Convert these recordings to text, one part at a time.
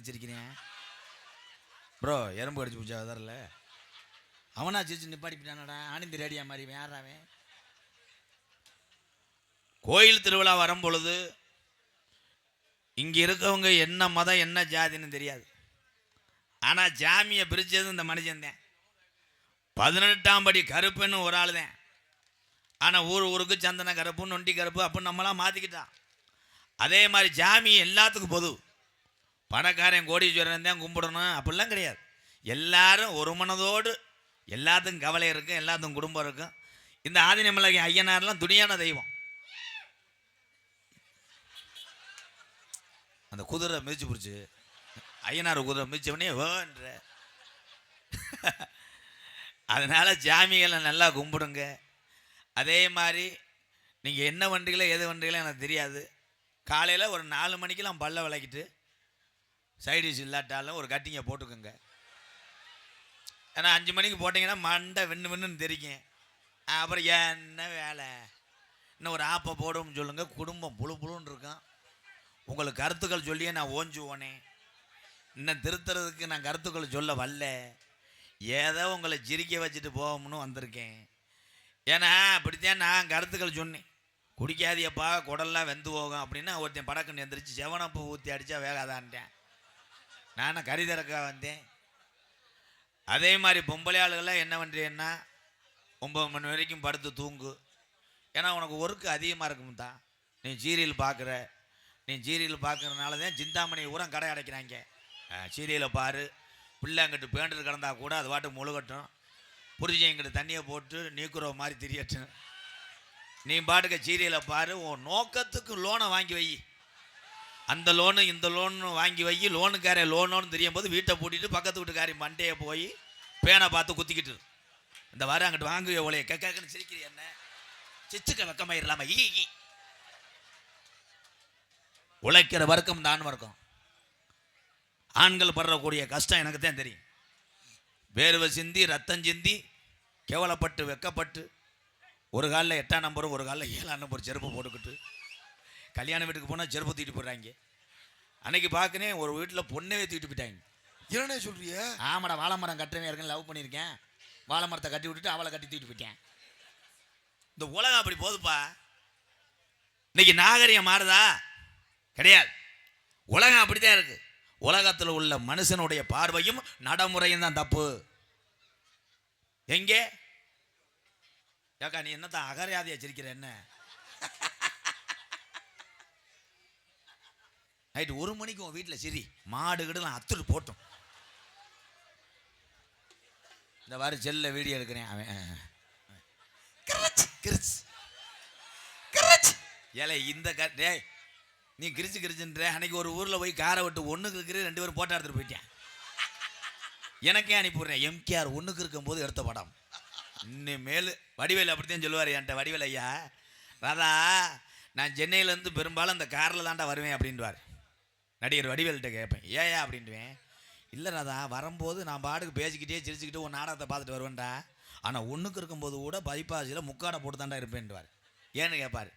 வச்சிருக்கிறேன் ப்ரோ எறும்பு கடிச்சு பிடிச்சா தரல அவனா சிரிச்சு நிப்பாடிப்பிட்டானடா ஆனந்தி ரேடியா மாதிரி இவன் கோயில் திருவிழா வரும் பொழுது இருக்கவங்க என்ன மதம் என்ன ஜாதின்னு தெரியாது. ஆனால் ஜாமியை பிரித்தது இந்த மனுஷன்தான் பதினெட்டாம் படி கருப்புன்னு ஒரு ஆள் தான். ஆனால் ஊர் ஊருக்கு சந்தன கருப்பு நொண்டி கருப்பு அப்படின்னு நம்மளாம் மாற்றிக்கிட்டான் அதே மாதிரி ஜாமி எல்லாத்துக்கும் பொது. பணக்காரன் கோடீஸ்வரன் தான் கும்பிடணும் அப்படிலாம் கிடையாது. எல்லாரும் ஒரு மனதோடு எல்லாத்துக்கும் கவலை இருக்கும் எல்லாத்துக்கும் குடும்பம் இருக்கும். இந்த ஆதினமலை ஐயனார்லாம் துணியான தெய்வம். அந்த குதிரை மிதிச்சு பிடிச்சி ஐயனார் குதிரை மிதிச்சவனே வேன்ற அதனால் ஜாமிகளை நல்லா கும்பிடுங்க. அதே மாதிரி நீங்கள் என்ன வண்டிகளோ எது வண்டிகளோ எனக்கு தெரியாது. காலையில் ஒரு நாலு மணிக்கெல்லாம் பல்ல விளக்கிட்டு சைடிஷ் இல்லாட்டாலும் ஒரு கட்டிங்கை போட்டுக்கோங்க. ஏன்னா அஞ்சு மணிக்கு போட்டிங்கன்னா மண்டை வெண்ணு வெண்ணுன்னு தெரிக்கும் அப்புறம் என்ன வேலை? இன்னும் ஒரு ஆப்பை போடும்னு சொல்லுங்கள் குடும்பம் புழு புழுன்னு இருக்கும். உங்களுக்கு கருத்துக்கள் சொல்லியே நான் ஓஞ்சுவோனே இன்னும் திருத்துறதுக்கு நான் கருத்துக்கள் சொல்ல வரல. ஏதோ உங்களை சிரிக்க வச்சுட்டு போகணும்னு வந்திருக்கேன். ஏன்னா அப்படித்தான் நான் கருத்துக்கள் சொன்னேன். குடிக்காதியப்பா குடல்லாம் வெந்து போகும் அப்படின்னா ஒருத்தன் படக்குன்னு எந்திரிச்சு செவனப்பு ஊற்றி அடித்தா வேகாதான்ட்டேன். நானும் கறி திறக்க வந்தேன். அதே மாதிரி பொம்பளை ஆளுகள்லாம் என்ன பண்ணுறீன்னா ஒம்பது மணி வரைக்கும் படுத்து தூங்கு. ஏன்னா உனக்கு ஒர்க்கு அதிகமாக இருக்கும் தான். நீ சீரியல் பார்க்குற. நீ சீரியல் பார்க்குறதுனால தான் சிந்தாமணி ஊரம் கடை அடைக்கிறாங்க. சீரியலை பாரு. பிள்ளை அங்கிட்டு பேண்டர் கிடந்தா கூட அது பாட்டு முழுகட்டும். புரிஞ்சு எங்கிட்ட தண்ணியை போட்டு நீக்குற மாதிரி தெரியட்டும். நீ பாட்டுக்க சீரியலை பாரு. உன் நோக்கத்துக்கு லோனை வாங்கி வை. அந்த லோனு இந்த லோனு வாங்கி வை லோனுக்கார லோனோன்னு தெரியும் போது வீட்டை பூட்டிட்டு பக்கத்து வீட்டுக்காரி மண்டையை போய் பேனை பார்த்து குத்திக்கிட்டு இந்த வாரம் அங்கிட்டு வாங்கு எவ்வளோ கேட்கன்னு சிரிக்கிறீ என்ன? சிச்சுக்க வெக்கமாயிரலாமா ஈ ஈ. உழைக்கிற வர்க்கம் தான் வர்க்கம். ஆண்கள் படுறக்கூடிய கஷ்டம் எனக்கு தான் தெரியும். வேர்வை சிந்தி ரத்தம் சிந்தி கேவலப்பட்டு வெக்கப்பட்டு ஒரு காலில் எட்டாம் நம்பரும் ஒரு காலில் ஏழாம் நம்பர் செருப்பு போட்டுக்கிட்டு கல்யாண வீட்டுக்கு போனால் செருப்பு தூக்கிட்டு போடுறாங்க அன்னைக்கு பார்க்கனே ஒரு வீட்டில் பொண்ணே தூக்கிட்டு போயிட்டாங்க. என்னண்ணே சொல்றிய? ஆமாடா வாழை மரம் கட்டுறவன் இருக்கேன் லவ் பண்ணியிருக்கேன். வாழை மரத்தை கட்டி விட்டுட்டு அவளை கட்டி தூக்கிட்டு போயிட்டேன். இந்த உலகம் அப்படி போகுதுப்பா. இன்னைக்கு நாகரிகம் மாறுதா? கிடையாது. உலகம் அப்படிதான் இருக்கு. உலகத்தில் உள்ள மனுஷனுடைய பார்வையும் நடைமுறையும் தான் தப்பு. எங்கே? ஏக்கா நீ என்னத்தான் அகரையாதையா சிரிக்கிற என்ன? நைட்டு ஒரு மணிக்கு உன் வீட்டில் சரி. மாடு கிடலாம் அத்துட்டு போட்டோம். இந்த மாதிரி செல்ல வீடியோ எடுக்கிறேன். அவன் கிரச், கிரிச். கிரச். ஏலே இந்த க டேய் நீ கிரிச்சு கிரிச்சுன்ற அன்னைக்கு ஒரு ஊரில் போய் காரை விட்டு ஒன்றுக்கு இருக்கிற ரெண்டு பேரும் போட்டோ எடுத்துட்டு போயிட்டேன். எனக்கே அனுப்பிவிடுறேன். எம்கேஆர் ஒன்றுக்கு இருக்கும்போது எடுத்த படம். இனிமேல் வடிவேல் அப்படித்தான் சொல்லுவார் என்கிட்ட வடிவேல் ஐயா. ராதா நான் சென்னையிலேருந்து பெரும்பாலும் இந்த காரில் தான்டா வருவேன் அப்படின்வார் நடிகர் வடிவேல்கிட்ட கேட்பேன் ஏயா அப்படின்ட்டுவேன் இல்லை ராதா வரும்போது நான் பாட்டுக்கு பேசிக்கிட்டே சிரிச்சுக்கிட்டு உன் நாடகத்தை பார்த்துட்டு வருவேன்டா. ஆனால் ஒன்றுக்கு இருக்கும்போது கூட பதிப்பாசியில் முக்காடை போட்டு தாண்டா இருப்பேன்டுவார். ஏன்னு கேட்பார்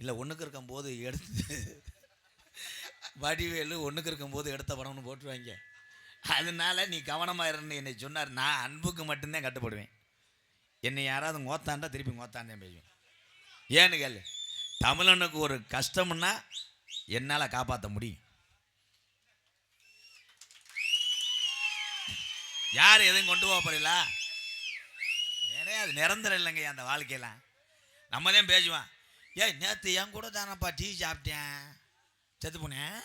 இல்லை ஒன்றுக்கு இருக்கும்போது எடுத்து வடிவேலு ஒன்றுக்கு இருக்கும்போது எடுத்த படம்னு போட்டுருவாங்க. அதனால நீ கவனமாக இருன்னு என்னை சொன்னார். நான் அன்புக்கு மட்டும்தான் கட்டுப்படுவேன். என்னை யாராவது ngoத்தாண்டா திருப்பி ngoத்தாண்டே பேசுவேன். ஏன்னு கேளு. தமிழனுக்கு ஒரு கஷ்டம்னா என்னால் காப்பாற்ற முடியும். யார் எதுவும் கொண்டு போக போறீங்களா? ஏனே அது நிரந்தரம் இல்லைங்க அந்த வாழ்க்கையெல்லாம். நம்ம தான் பேசுவான் ஏய் நேற்று என் கூட தானப்பா டீ சாப்பிட்டேன். செத்து போனேன்.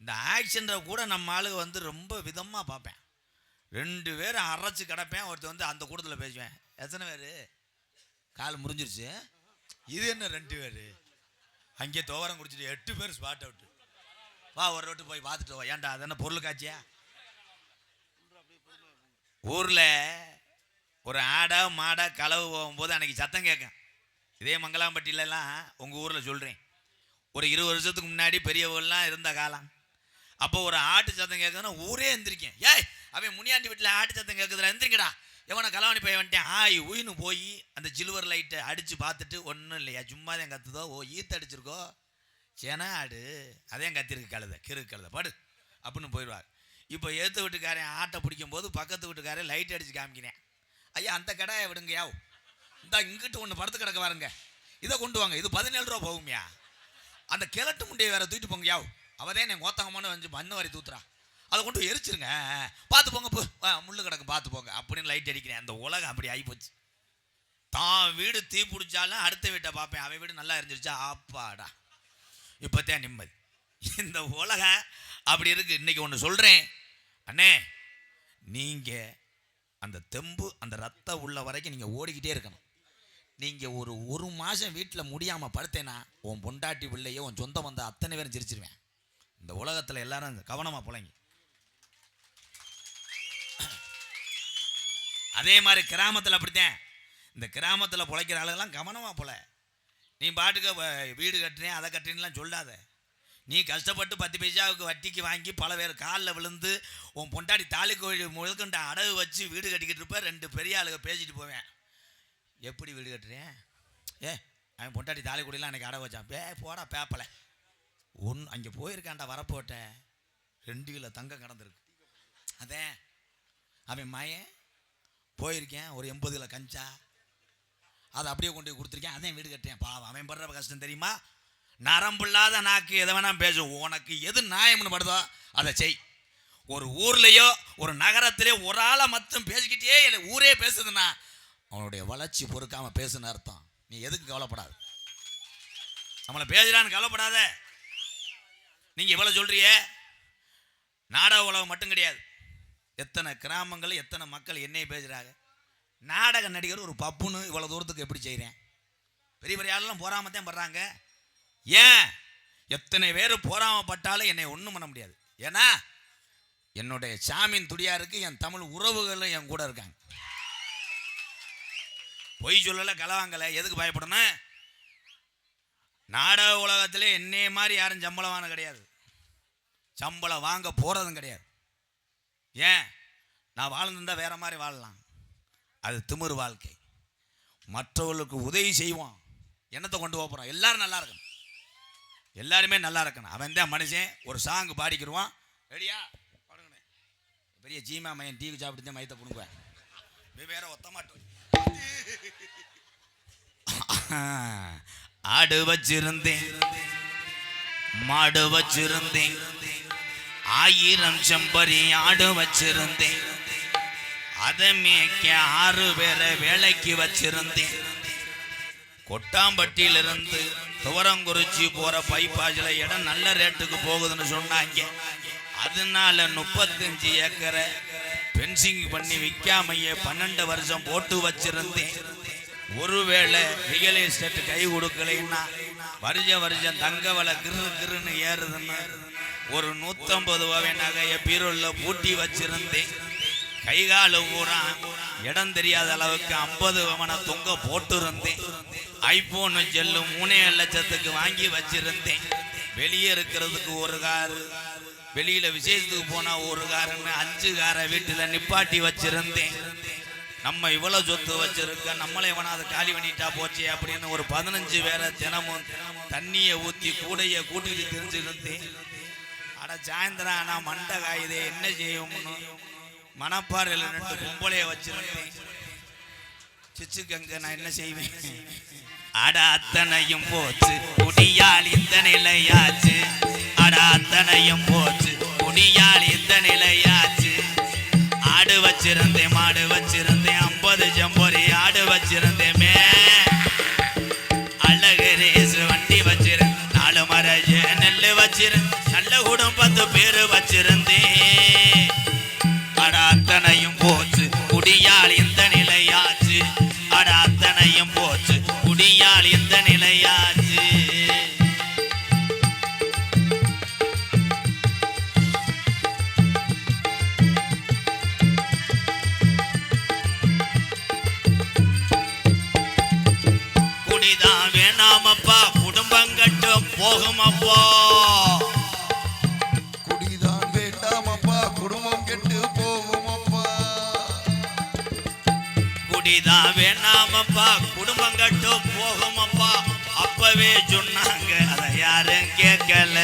இந்த ஆக்ஷன்ற கூட நம்ம ஆளுங்க வந்து ரொம்ப விதமாக பார்ப்பேன். ரெண்டு பேரும் அரைச்சு கிடப்பேன். ஒருத்தர் வந்து அந்த கூட்டத்தில் பேசுவேன். எத்தனை பேர்? கால் முறிஞ்சிருச்சு. இது என்ன ரெண்டு பேர்? அங்கே துவரம் குடிச்சிட்டு எட்டு பேர் ஸ்பாட் அவுட்டு வா ஒரு ரோட்டு போய் பார்த்துட்டு வா. ஏன்டா அது என்ன பொருள் காட்சியா? ஊரில் ஒரு ஆடா மாடா களவு போகும்போது அன்றைக்கி சத்தம் கேட்கும். இதே மங்களாம்பட்டியிலலாம் உங்கள் ஊரில் சொல்கிறேன் ஒரு இருபது வருஷத்துக்கு முன்னாடி பெரியவங்களாம் இருந்த காலம். அப்போ ஒரு ஆட்டு சத்தம் கேட்குதுன்னா ஊரே எந்திரிக்கேன் ஏய் அவன் முனியாண்டி வீட்டில் ஆட்டு சத்தம் கேட்குதுல எந்திரிக்கடா எவனை கலவாணி போய் வந்துட்டேன்? ஆய் உயின்னு போய் அந்த சில்வர் லைட்டை அடித்து பார்த்துட்டு ஒன்றும் இல்லையா? சும்மா தான் கத்துதோ? ஓ ஈத்து அடிச்சிருக்கோ? சென ஆடு. அதே கத்திருக்கு கழுத கிறுக்கு கழுத. படு. அப்படின்னு போயிடுவார். இப்போ ஏற்று வீட்டுக்காரன் ஆட்டை பிடிக்கும் போது பக்கத்து வீட்டுக்காரன் லைட் அடித்து காமிக்கிறேன் ஐயா அந்த கடையை விடுங்கயா இந்த இங்கிட்டு ஒன்று படுத்து கிடக்க வாருங்க இதை கொண்டு வாங்க. இது பதினேழு ரூபா போகும்யா. அந்த கிழட்டு முண்டையை வேற தூக்கிட்டு போங்க யாவ் அவதே என் கோத்தங்கம்மான்னு வந்து மண்ணு வரி தூத்துறா. அதை கொண்டு போய் எரிச்சிருங்க. பார்த்து போங்க போ. ஆ, முள்ளு கிடக்கு பார்த்து போங்க. அப்படின்னு லைட் அடிக்கிறேன். அந்த உலகம் அப்படி ஆகிப்போச்சு தான் வீடு தீ பிடிச்சாலும் அடுத்த வீட்டை பார்ப்பேன். அவன் வீடு நல்லா இருந்துருச்சா? ஆப்பாடா இப்போத்தான் நிம்மதி. இந்த உலகம் அப்படி இருக்கு. இன்னைக்கு ஒன்று சொல்கிறேன் அண்ணே நீங்கள் அந்த தெம்பு அந்த ரத்தம் உள்ள வரைக்கும் நீங்கள் ஓடிக்கிட்டே இருக்கணும். நீங்கள் ஒரு ஒரு மாதம் வீட்டில் முடியாமல் படுத்தேன்னா உன் பொண்டாட்டி பிள்ளையோ உன் சொந்த வந்த அத்தனை பேரும் சிரிச்சிருவேன். இந்த உலகத்தில் எல்லாரும் கவனமாக புழைங்க. அதே மாதிரி கிராமத்தில் அப்படித்தான். இந்த கிராமத்தில் பிழைக்கிற ஆளுகெல்லாம் கவனமாக போல நீ பாட்டுக்கு வ- வீடு கட்டினேன் அதை கட்டுறேன்லாம் சொல்லாத. நீ கஷ்டப்பட்டு பத்து பைசாவுக்கு வட்டிக்கு வாங்கி பல பேர் காலில் விழுந்து உன் பொண்டாட்டி தாலி கோழி முழுக்கண்ட அடகு வச்சு வீடு கட்டிக்கிட்டு இருப்ப ரெண்டு பெரிய ஆளுங்க பேசிட்டு போவேன். எப்படி வீடு கட்டுறேன் ஏ அவன் பொண்டாட்டி தாலி கொடியெல்லாம் அன்றைக்கி அடகு வச்சான். பே போடா பேப்பலை ஒன் அங்கே போயிருக்கான்டா வரப்போட்டேன் ரெண்டு கிலோ தங்கம் கடந்திருக்கு. அதே அவன் மயன் போயிருக்கேன் ஒரு எண்பது கிலோ கஞ்சா. அதை அப்படியே கொண்டு போய் கொடுத்துருக்கேன். அதையும் வீடு கட்டுறேன். பாவம் அவன் படுற கஷ்டம் தெரியுமா? நரம்பில்லாத நாக்கு எதை வேணா பேசும் உனக்கு எது நியாயம்னு படுதோ அதை செய். ஒரு ஊர்லேயோ ஒரு நகரத்திலேயோ ஒரு ஆளை மட்டும் பேசிக்கிட்டே இல்லை ஊரே பேசுதுன்னா அவனுடைய வளர்ச்சி பொறுக்காம பேசுன்னு அர்த்தம். நீ எதுக்கு கவலைப்படாது. நம்மளை பேசுறான்னு கவலைப்படாத. நீங்க இவ்வளவு சொல்றியே நாடக உலகம் மட்டும் கிடையாது. எத்தனை கிராமங்கள் எத்தனை மக்கள் என்னையும் பேசுறாங்க. நாடக நடிகர் ஒரு பப்புன்னு இவ்வளவு தூரத்துக்கு எப்படி செய்கிறேன் பெரிய பெரிய ஆளெல்லாம் போராமத்தான் படுறாங்க. ஏன்? எத்தனை பேர் போராமப்பட்டாலும் என்னை ஒன்றும் பண்ண முடியாது. ஏன்னா என்னுடைய சாமியின் துடியாருக்கு என் தமிழ் உறவுகளும் என் கூட இருக்காங்க. பொய் சொல்லலை கலவாங்கலை எதுக்கு பயப்படணும்? நாடக உலகத்திலே என்னைய மாதிரி யாரும் சம்பளமான கிடையாது. சம்பளம் வாங்க போகிறதும் கிடையாது. ஏன்? நான் வாழ்ந்துருந்தால் வேற மாதிரி வாழலாம். அது திமிர் வாழ்க்கை. மற்றவர்களுக்கு உதவி செய்வோம். என்னத்தை கொண்டு போகிறோம் எல்லாரும் நல்லா இருக்கணும். எல்லாருமே நல்லா இருக்கணும். அவன் தான் மனுஷன். ஒரு சாங் பாடிக்கிடுவான் ரெடியா பாடுங்கண்ணே. பெரிய ஜீமா மையன் டீ சாப்பிட்டு தான் மயத்தை பிடுங்குவேன். வேற ஒத்த மாட்டோம் ஆடு வச்சிருந்தேன். மாடு வச்சிருந்தேன். ஆயிரம் செம்பரி ஆடு வச்சிருந்தேன். அதை மேய்க்க ஆறு பேரை வேலைக்கு வச்சிருந்தேன். கொட்டாம்பட்டியிலிருந்து துவரங்குறிச்சி போற பைபாஸ்ல இடம் நல்ல ரேட்டுக்கு போகுதுன்னு சொன்னாங்க. அதனால முப்பத்தஞ்சு ஏக்கரை பென்சிங் பண்ணி விற்காமையே பன்னெண்டு வருஷம் போட்டு வச்சிருந்தேன். ஒருவேளை ரியல் எஸ்டேட் கை கொடுக்கலைன்னா வருஷ வருஷம் தங்க வலை கிரு கிருன்னு ஏறுதுன்னு ஒரு நூற்றம்பது ரூபாய் நகையை பீரோல்ல பூட்டி வச்சிருந்தேன். கை காலு பூரா இடம் தெரியாத அளவுக்கு ஐம்பது வமனை தொங்க போட்டிருந்தேன். ஐபோன் செல்லு மூணே லட்சத்துக்கு வாங்கி வச்சிருந்தேன். வெளியே இருக்கிறதுக்கு ஒரு காரு வெளியில விசேஷத்துக்கு போனா ஒரு காருன்னு அஞ்சு காரை வீட்டுல நிப்பாட்டி வச்சிருந்தேன். நம்ம இவ்வளவு சொத்து வச்சிருக்க நம்மளே அதை காலி பண்ணிட்டா போச்சே அப்படின்னு ஒரு பதினஞ்சு பேரை தினமும் தண்ணியை ஊத்தி கூடைய கூட்டிட்டு தெரிஞ்சிருந்தேன். அட சாயந்தரம் ஆனா மண்டை காயுதே என்ன செய்யும்னு மணப்பாறையில் ரெண்டு பொம்பளைய வச்சிருந்தேன் சிச்சுக்கங்க நான் என்ன செய்வேன்? அட அத்தனையும் போச்சு குடியால் இந்த நிலையாச்சு. அட அத்தனையும் போச்சு குடியால் இந்த நிலையாச்சு. ஆடு வச்சிருந்தேன் மாடு வச்சிருந்தேன் ஐம்பது ஜம்பொரி ஆடு வச்சிருந்தேமே அழகு ரேஸ் வண்டி வச்சிருந்தேன் நாலு மரஜ நெல் வச்சிருந்தேன் நல்ல குடும்பத்து பேர் வச்சிருந்தேன். அத்தனையும் போச்சு. குடியால் இந்த நிலையாச்சு. அட அத்தனையும் போச்சு. குடியால் இந்த நிலையாச்சு. குடிதான் வேணாமப்பா குடும்பங்கட்டு போகுமப்பா குடிதான் வேணாமப்பா குடும்பங்கட்டு போகுமப்பா அப்பவே சொன்னாங்க அதை யாரும் கேட்கல.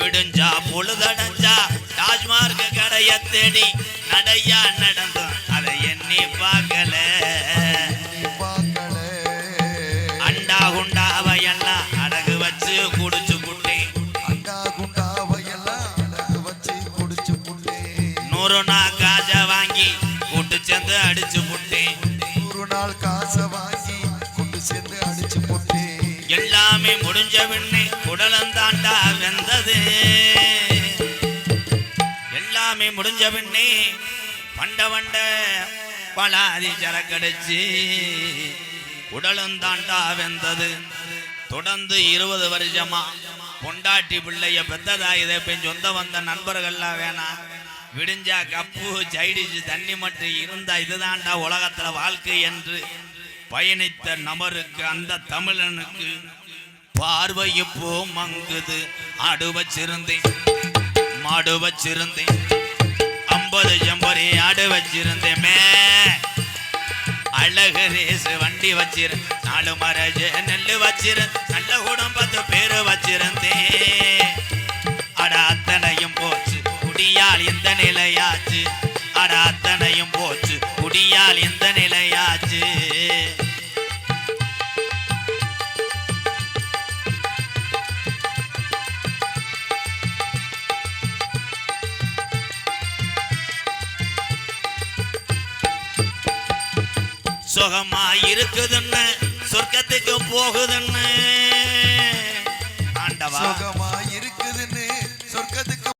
விடுஞ்சா பொழுதடைஞ்சா டாஜ்மார்க் கடைய தேடி நடையா நடந்தோம். அதை எண்ணி பார்க்கல. அண்டா குண்டாவையெல்லாம் அடகு வச்சு குடிச்சு புட்டேன். அண்டா குண்டாவையெல்லாம் அடகு வச்சு குடிச்சு புட்டே நூறு நாள் எல்லாமே முடிஞ்ச பின்னே குடலந்தாண்டா வெந்தது. எல்லாமே முடிஞ்ச பின்னே பண்ட வண்ட பலாதி சரக்கடிச்சு உடலுந்தாண்டா வெந்தது. தொடர்ந்து இருபது வருஷமா பொண்டாட்டி பிள்ளைய பெத்ததா இதை பெண் சொந்த வந்த நண்பர்கள்லாம் வேணாம் விடிஞ்சா கப்பு சைடிச்சு தண்ணி மட்டும் இருந்தா இதுதான்டா உலகத்துல வாழ்க்கை என்று பயணித்த நபருக்கு அந்த தமிழனுக்கு பார்வை போ மங்குது ஆடு வச்சிருந்தேன் மாடு வச்சிருந்தேன் ஐம்பது ஜம்பரி ஆடு வச்சிருந்தேமே அழகு ரேசு வண்டி வச்சிரு. நாலு மரஜ நெல்லு வச்சிரு. நல்ல குடும்பத்து பேரு வச்சிருந்தேன் அட அத்தனையும் போச்சு குடியால் இந்த நிலையாச்சு. அட அத்தனையும் போச்சு குடியால் இந்த நிலையா சுகமா இருக்குதுன்னு சொர்க்கத்துக்கு போகுதுன்னு.